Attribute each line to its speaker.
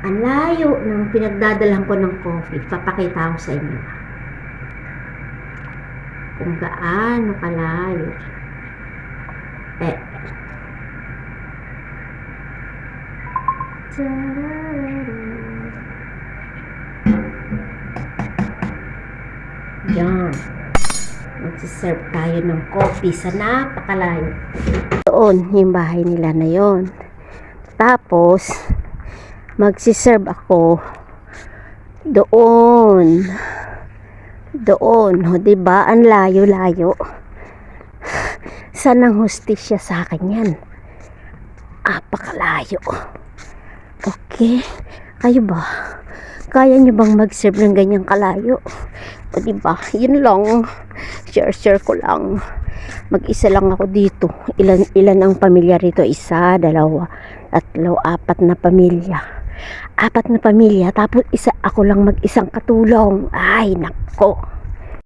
Speaker 1: Ang layo ng pinagdadalhan ko ng coffee. Papakita ko sa inyo. Kung gaano kalayo. Eh. Yan. Magsiserve tayo ng coffee sa napakalayo. Doon, yung bahay nila na yon. Tapos, magsiserve ako doon. Doon, o, diba? Ang layo-layo. Saan ang hostisya sa akin yan? Apakalayo. Okay. Kayo ba? Kaya nyo bang mag-serve ng ganyang kalayo? O diba? Yun lang. Share-share ko lang. Mag-isa lang ako dito. Ilan, ilan ang pamilya rito? Isa, dalawa, tatlo, apat na pamilya. Apat na pamilya, tapos isa ako lang mag-isang katulong. Ay, nako.